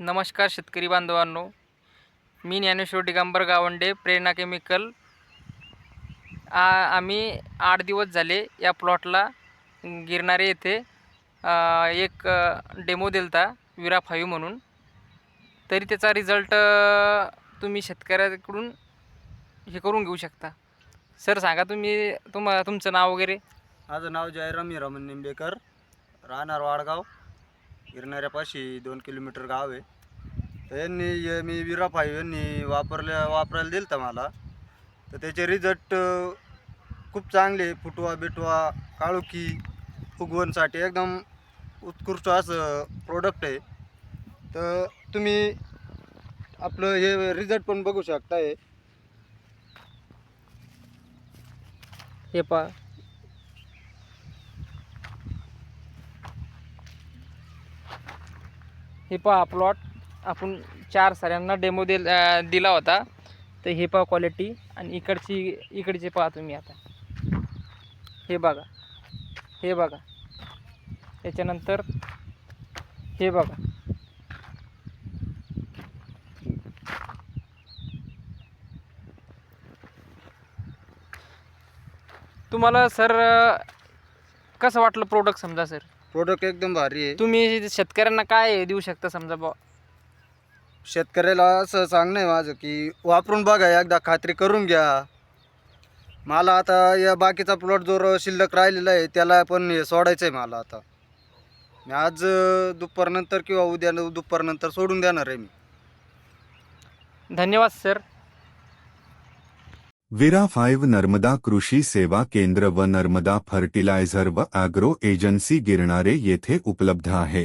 नमस्कार शेतकरी बांधवांनो. मी ज्ञानेश्वर दिगंबर गावंडे प्रेरणा केमिकल. आ आम्ही आठ दिवस झाले या प्लॉटला गिरणारे येथे एक डेमो दिलता विरा फायू म्हणून. तरी त्याचा रिझल्ट तुम्ही शेतकऱ्याकडून हे करून घेऊ शकता. सर सांगा तुम्ही तुम तुमचं नाव वगैरे. माझं नाव जयराम हिरामन निंबेकर राहणार वाडगाव. गिरणाऱ्यापाशी दोन किलोमीटर गाव आहे. तर यांनी हे मी विरा फाईव्ह यांनी वापरल्या वापरायला दिलं होतं मला. तर त्याचे रिझल्ट खूप चांगले फुटवा बिटवा काळुकी फुगवणसाठी एकदम उत्कृष्ट असं प्रोडक्ट आहे. तर तुम्ही आपलं हे रिझल्ट पण बघू शकता हे हे पा हे पहा प्लॉट आपण चार साऱ्यांना डेमो दिल दिला होता. तर हे पहा क्वालिटी आणि इकडची इकडचे पहा तुम्ही आता. हे बघा. हे बघा. त्याच्यानंतर हे बघा. तुम्हाला सर कसं वाटलं प्रोडक्ट समजा सर प्रोडक्ट एकदम भारी आहे. तुम्ही शेतकऱ्यांना काय देऊ शकता समजा बा शेतकऱ्याला असं सांगणं आहे माझं की वापरून बघा एकदा खात्री करून घ्या. मला आता या बाकीचा प्लॉट जो शिल्लक राहिलेला आहे त्याला पण हे सोडायचं आहे मला आता. मी आज दुपारनंतर किंवा उद्या दुपारनंतर सोडून देणार आहे मी. धन्यवाद सर विरा फाईव्ह नर्मदा कृषी सेवा केंद्र व नर्मदा फर्टिलायझर व ॲग्रो एजन्सी गिरणारे येथे उपलब्ध आहे.